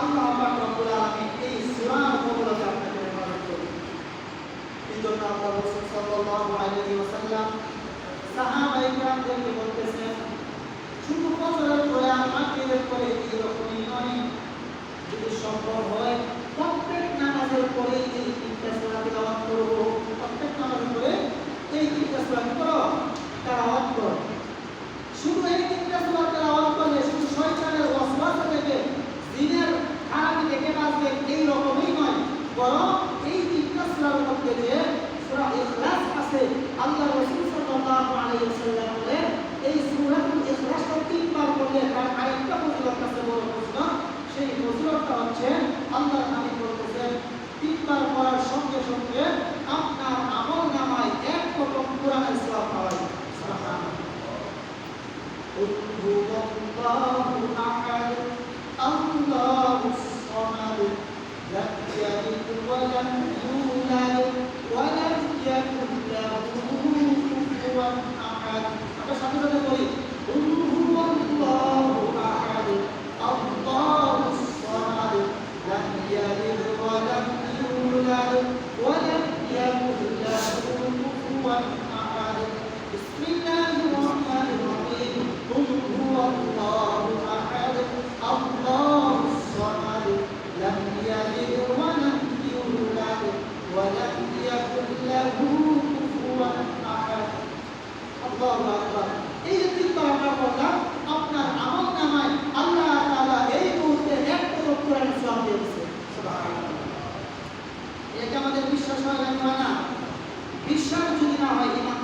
আল্লাহ পাক রব্বুল আলামিন এই সূরার কবুলতে আপনাকে হেফাজত করুন এই জন্য আল্লাহ রাসূল সাল্লাল্লাহু আলাইহি ওয়াসাল্লাম সাহাবা কেরামদেরকে বলতেছেন, শুধু বছরের পরে মাগরিবের পরে এরকমই নয়। ফজিলতটা হচ্ছে আল্লাহ নবী বলতেছেন তিনবার পড়ার সঙ্গে সঙ্গে আপনার আমল নামায় এক রকম কোরআনের সওয়াব পাওয়া এই যে তিনবার আমরা বললাম আপনার আমল নামায় আল্লাহ তাআলা এই মুহূর্তে এক কোরআন কোরআন এটা আমাদের বিশ্বাস হয় না বিশ্বাস যদি না হয় ইমান